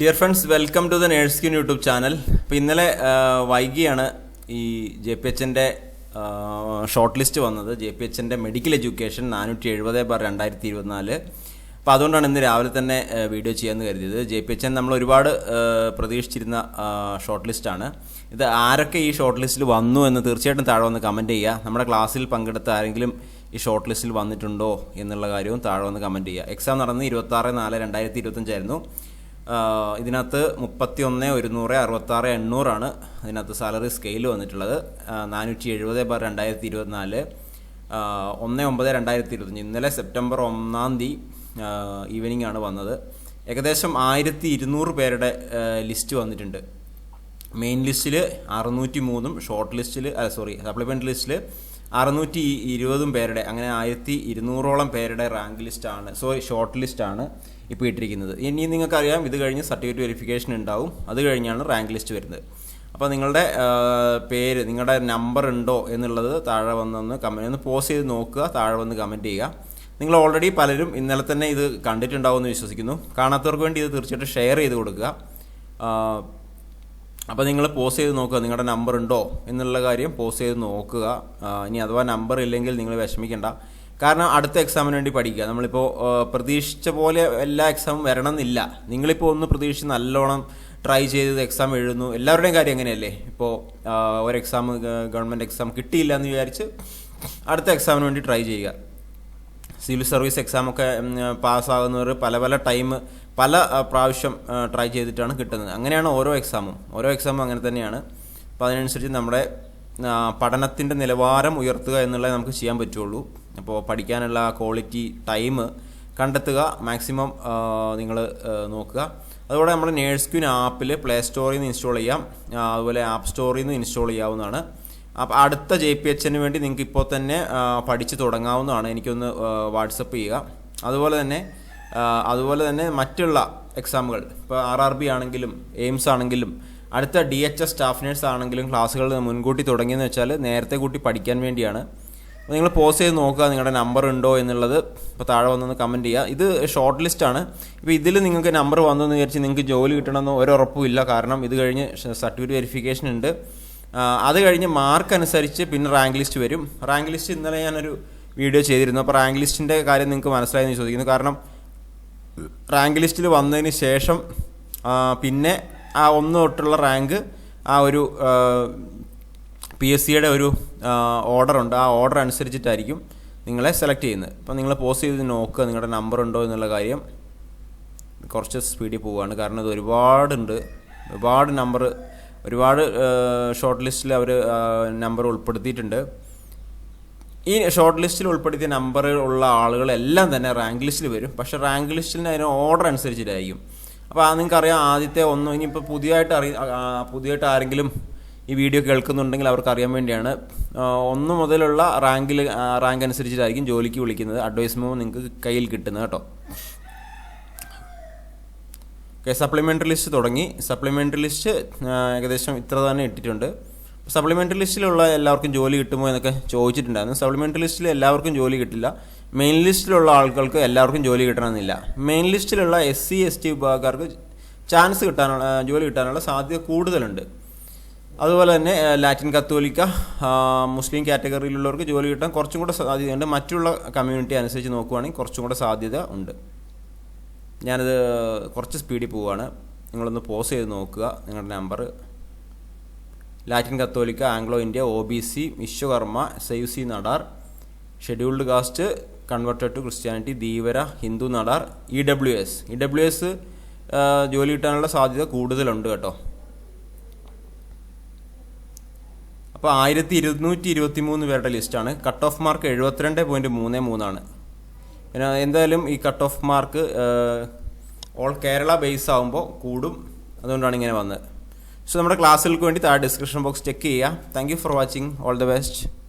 Dear friends welcome to the nurse queen YouTube channel അപ്പോൾ ഇന്നലെ വൈകിയാണ് ഈ ജെ പി എച്ചിന്റെ ഷോർട്ട് ലിസ്റ്റ് വന്നത്. ജെ പി എച്ചിന്റെ മെഡിക്കൽ എഡ്യൂക്കേഷൻ നാനൂറ്റി എഴുപത് ബാർ രണ്ടായിരത്തി ഇരുപത്തിനാല് അപ്പോൾ അതുകൊണ്ടാണ് ഇന്ന് രാവിലെ തന്നെ വീഡിയോ ചെയ്യാമെന്ന് കരുതിയത്. ജെ പി എച്ച് നമ്മൾ ഒരുപാട് പ്രതീക്ഷിച്ചിരുന്ന ഷോർട്ട് ലിസ്റ്റാണ് ഇത് ആരൊക്കെ ഈ ഷോർട്ട് ലിസ്റ്റിൽ വന്നു എന്ന് തീർച്ചയായിട്ടും താഴെ വന്ന് കമന്റ് ചെയ്യുക. നമ്മുടെ ക്ലാസ്സിൽ പങ്കെടുത്ത ആരെങ്കിലും ഈ ഷോർട്ട് ലിസ്റ്റിൽ വന്നിട്ടുണ്ടോ എന്നുള്ള കാര്യവും താഴെ വന്ന് കമന്റ് ചെയ്യുക. എക്സാം നടന്ന് ഇരുപത്താറ് നാല് രണ്ടായിരത്തി ഇരുപത്തഞ്ചായിരുന്നു ഇതിനകത്ത് മുപ്പത്തി ഒന്ന് ഒരുന്നൂറ് അറുപത്താറ് എണ്ണൂറാണ് ഇതിനകത്ത് സാലറി സ്കെയിൽ വന്നിട്ടുള്ളത്. നാനൂറ്റി എഴുപത് ബാർ രണ്ടായിരത്തി ഇരുപത്തിനാല് ഒന്ന് ഒമ്പത് രണ്ടായിരത്തി ഇരുപത്തഞ്ച് ഇന്നലെ സെപ്റ്റംബർ ഒന്നാം തീയതി ഈവനിങ് ആണ് വന്നത്. ഏകദേശം ആയിരത്തി ഇരുന്നൂറ് പേരുടെ ലിസ്റ്റ് വന്നിട്ടുണ്ട്. മെയിൻ ലിസ്റ്റിൽ അറുന്നൂറ്റി മൂന്നും ഷോർട്ട് ലിസ്റ്റിൽ സോറി സപ്ലിമെന്റ് ലിസ്റ്റിൽ അറുന്നൂറ്റി ഇരുപതും പേരുടെ അങ്ങനെ ആയിരത്തി ഇരുന്നൂറോളം പേരുടെ റാങ്ക് ലിസ്റ്റാണ് സോറി ഷോർട്ട് ലിസ്റ്റാണ് ഇപ്പോൾ ഇട്ടിരിക്കുന്നത്. ഇനി നിങ്ങൾക്കറിയാം ഇത് കഴിഞ്ഞ് സർട്ടിഫിക്കറ്റ് വെരിഫിക്കേഷൻ ഉണ്ടാവും അത് കഴിഞ്ഞാണ് റാങ്ക് ലിസ്റ്റ് വരുന്നത്. അപ്പോൾ നിങ്ങളുടെ പേര് നിങ്ങളുടെ നമ്പർ ഉണ്ടോ എന്നുള്ളത് താഴെ വന്നൊന്ന് കമന്റ് ഒന്ന് പോസ്റ്റ് ചെയ്ത് നോക്കുക താഴെ വന്ന് കമന്റ് ചെയ്യുക. നിങ്ങൾ ഓൾറെഡി പലരും ഇന്നലെ തന്നെ ഇത് കണ്ടിട്ടുണ്ടാവുമെന്ന് വിശ്വസിക്കുന്നു. കാണാത്തവർക്ക് വേണ്ടി ഇത് തീർച്ചയായിട്ടും ഷെയർ ചെയ്ത് കൊടുക്കുക. അപ്പോൾ നിങ്ങൾ പോസ് ചെയ്ത് നോക്കുക. നിങ്ങളുടെ നമ്പർ ഉണ്ടോ എന്നുള്ള കാര്യം പോസ് ചെയ്ത് നോക്കുക. ഇനി അഥവാ നമ്പർ ഇല്ലെങ്കിൽ നിങ്ങൾ വിഷമിക്കേണ്ട. കാരണം അടുത്ത എക്സാമിന് വേണ്ടി പഠിക്കുക. നമ്മളിപ്പോൾ പ്രതീക്ഷിച്ച പോലെ എല്ലാ എക്സാമും വരണം എന്നില്ല നിങ്ങളിപ്പോൾ ഒന്ന് പ്രതീക്ഷിച്ച് നല്ലോണം ട്രൈ ചെയ്ത് എക്സാം എഴുതുന്നു. എല്ലാവരുടെയും കാര്യം അങ്ങനെയല്ലേ? ഇപ്പോൾ ഒരു എക്സാം ഗവൺമെന്റ് എക്സാം കിട്ടിയില്ല എന്ന് വിചാരിച്ച് അടുത്ത എക്സാമിന് വേണ്ടി ട്രൈ ചെയ്യുക. സിവിൽ സർവീസ് എക്സാമൊക്കെ പാസ്സാകുന്നവർ പല പല ടൈം പല പ്രാവശ്യം ട്രൈ ചെയ്തിട്ടാണ് കിട്ടുന്നത്. അങ്ങനെയാണ് ഓരോ എക്സാമും ഓരോ എക്സാമും അങ്ങനെ തന്നെയാണ്. അപ്പോൾ അതിനനുസരിച്ച് നമ്മുടെ പഠനത്തിന്റെ നിലവാരം ഉയർത്തുക എന്നുള്ളത് നമുക്ക് ചെയ്യാൻ പറ്റുള്ളൂ. അപ്പോൾ പഠിക്കാനുള്ള ക്വാളിറ്റി ടൈം കണ്ടെത്തുക മാക്സിമം നിങ്ങൾ നോക്കുക. അതുപോലെ നമ്മുടെ നേഴ്സ് ക്യൂൻ ആപ്പിൽ പ്ലേ സ്റ്റോറിൽ നിന്ന് ഇൻസ്റ്റാൾ ചെയ്യാം. അതുപോലെ ആപ്പ് സ്റ്റോറിൽ നിന്ന് ഇൻസ്റ്റാൾ ചെയ്യാവുന്നതാണ്. അപ്പോൾ അടുത്ത ജെ പി എച്ചിന് വേണ്ടി നിങ്ങൾക്ക് ഇപ്പോൾ തന്നെ പഠിച്ച് തുടങ്ങാവുന്നതാണ്. എനിക്കൊന്ന് വാട്സപ്പ് ചെയ്യുക. അതുപോലെ തന്നെ അതുപോലെ തന്നെ മറ്റുള്ള എക്സാമുകൾ ഇപ്പോൾ ആർ ആർ ബി ആണെങ്കിലും എയിംസ് ആണെങ്കിലും അടുത്ത D H S staff nurse ആണെങ്കിലും ക്ലാസ്സുകൾ മുൻകൂട്ടി തുടങ്ങിയെന്ന് വെച്ചാൽ നേരത്തെ കൂട്ടി പഠിക്കാൻ വേണ്ടിയാണ്. നിങ്ങൾ പോസ് ചെയ്ത് നോക്കുക നിങ്ങളുടെ നമ്പർ ഉണ്ടോ എന്നുള്ളത് ഇപ്പോൾ താഴെ വന്നൊന്ന് കമന്റ് ചെയ്യുക. ഇത് ഷോർട്ട് ലിസ്റ്റ് ആണ്. ഇപ്പോൾ ഇതിൽ നിങ്ങൾക്ക് നമ്പർ വന്നെന്ന് വിചാരിച്ച് നിങ്ങൾക്ക് ജോലി കിട്ടണമെന്ന് ഒരുറപ്പും ഇല്ല. കാരണം ഇത് കഴിഞ്ഞ് സർട്ടിഫിക്കറ്റ് വെരിഫിക്കേഷൻ ഉണ്ട്. അത് കഴിഞ്ഞ് മാർക്ക് അനുസരിച്ച് പിന്നെ റാങ്ക് ലിസ്റ്റ് വരും. റാങ്ക് ലിസ്റ്റ് ഇന്നലെ ഞാനൊരു വീഡിയോ ചെയ്തിരുന്നു. അപ്പോൾ റാങ്ക് ലിസ്റ്റിന്റെ കാര്യം നിങ്ങൾക്ക് മനസ്സിലായെന്ന് ചോദിക്കുന്നു. കാരണം റാങ്ക് ലിസ്റ്റിൽ വന്നതിന് ശേഷം പിന്നെ ആ ഒന്ന് തൊട്ടുള്ള റാങ്ക് ആ ഒരു പി എസ് സിയുടെ ഒരു ഓർഡർ ഉണ്ട്. ആ ഓർഡർ അനുസരിച്ചിട്ടായിരിക്കും നിങ്ങളെ സെലക്ട് ചെയ്യുന്നത്. അപ്പോൾ നിങ്ങൾ പോസ്റ്റ് ചെയ്ത് നോക്കുക നിങ്ങളുടെ നമ്പർ ഉണ്ടോ എന്നുള്ള കാര്യം. കുറച്ച് സ്പീഡിൽ പോവുകയാണ്. കാരണം ഇത് ഒരുപാടുണ്ട്. ഒരുപാട് നമ്പർ ഒരുപാട് ഷോർട്ട് ലിസ്റ്റിൽ അവർ നമ്പർ ഉൾപ്പെടുത്തിയിട്ടുണ്ട്. ഈ ഷോർട്ട് ലിസ്റ്റിൽ ഉൾപ്പെടുത്തിയ നമ്പർ ഉള്ള ആളുകളെല്ലാം തന്നെ റാങ്ക് ലിസ്റ്റിൽ വരും. പക്ഷേ റാങ്ക് ലിസ്റ്റിന് അതിന് ഓർഡർ അനുസരിച്ചിട്ടായിരിക്കും. അപ്പോൾ നിങ്ങൾക്കറിയാം ആദ്യത്തെ ഒന്ന് ഇനിയിപ്പോൾ പുതിയതായിട്ട് അറി പുതിയതായിട്ട് ആരെങ്കിലും ഈ വീഡിയോ കേൾക്കുന്നുണ്ടെങ്കിൽ അവർക്ക് അറിയാൻ വേണ്ടിയാണ്. ഒന്ന് മുതലുള്ള റാങ്കിൽ റാങ്ക് അനുസരിച്ചിട്ടായിരിക്കും ജോലിക്ക് വിളിക്കുന്നത്. അഡ്വൈസ്മോ നിങ്ങൾക്ക് കയ്യിൽ കിട്ടുന്നത് കേട്ടോ. ഓക്കെ സപ്ലിമെന്ററി ലിസ്റ്റ് തുടങ്ങി. സപ്ലിമെന്ററി ലിസ്റ്റ് ഏകദേശം ഇത്ര തന്നെ ഇട്ടിട്ടുണ്ട്. സപ്ലിമെന്ററി ലിസ്റ്റിലുള്ള എല്ലാവർക്കും ജോലി കിട്ടുമോ എന്നൊക്കെ ചോദിച്ചിട്ടുണ്ടായിരുന്നു. സപ്ലിമെന്ററി ലിസ്റ്റിൽ എല്ലാവർക്കും ജോലി കിട്ടില്ല. മെയിൻ ലിസ്റ്റിലുള്ള ആൾക്കാർക്ക് എല്ലാവർക്കും ജോലി കിട്ടണമെന്നില്ല. മെയിൻ ലിസ്റ്റിലുള്ള എസ് സി എസ് ടി വിഭാഗക്കാർക്ക് ചാൻസ് കിട്ടാനുള്ള ജോലി കിട്ടാനുള്ള സാധ്യത കൂടുതലുണ്ട്. അതുപോലെ തന്നെ ലാറ്റിൻ കത്തോലിക്ക മുസ്ലിം കാറ്റഗറിയിലുള്ളവർക്ക് ജോലി കിട്ടാൻ കുറച്ചും കൂടെ സാധ്യതയുണ്ട്. മറ്റുള്ള കമ്മ്യൂണിറ്റി അനുസരിച്ച് നോക്കുവാണെങ്കിൽ കുറച്ചും കൂടെ സാധ്യത ഉണ്ട്. ഞാനത് കുറച്ച് സ്പീഡിൽ പോവുകയാണ് നിങ്ങളൊന്ന് പോസ് ചെയ്ത് നോക്കുക. നിങ്ങളുടെ number Latin Catholic Anglo India O B C Vishwakarma സൈവ് C Nadar scheduled caste converted to Christianity Dheevara Hindu Nadar E W S. E W S ജോലി കിട്ടാനുള്ള സാധ്യത കൂടുതലുണ്ട് കേട്ടോ. അപ്പോൾ ആയിരത്തി ഇരുന്നൂറ്റി ഇരുപത്തി മൂന്ന് പേരുടെ ലിസ്റ്റാണ്. കട്ട് ഓഫ് മാർക്ക് എഴുപത്തിരണ്ട് പോയിന്റ് മൂന്ന് മൂന്നാണ് പിന്നെ എന്തായാലും ഈ cut off mark all Kerala base ആകുമ്പോൾ കൂടും. അതുകൊണ്ടാണ് ഇങ്ങനെ വന്നത്. സോ നമ്മുടെ ക്ലാസ്സുകൾക്ക് വേണ്ടി താഴെ ഡിസ്ക്രിപ്ഷൻ ബോക്സ് ചെക്ക് ചെയ്യുക. Thank you for watching all the best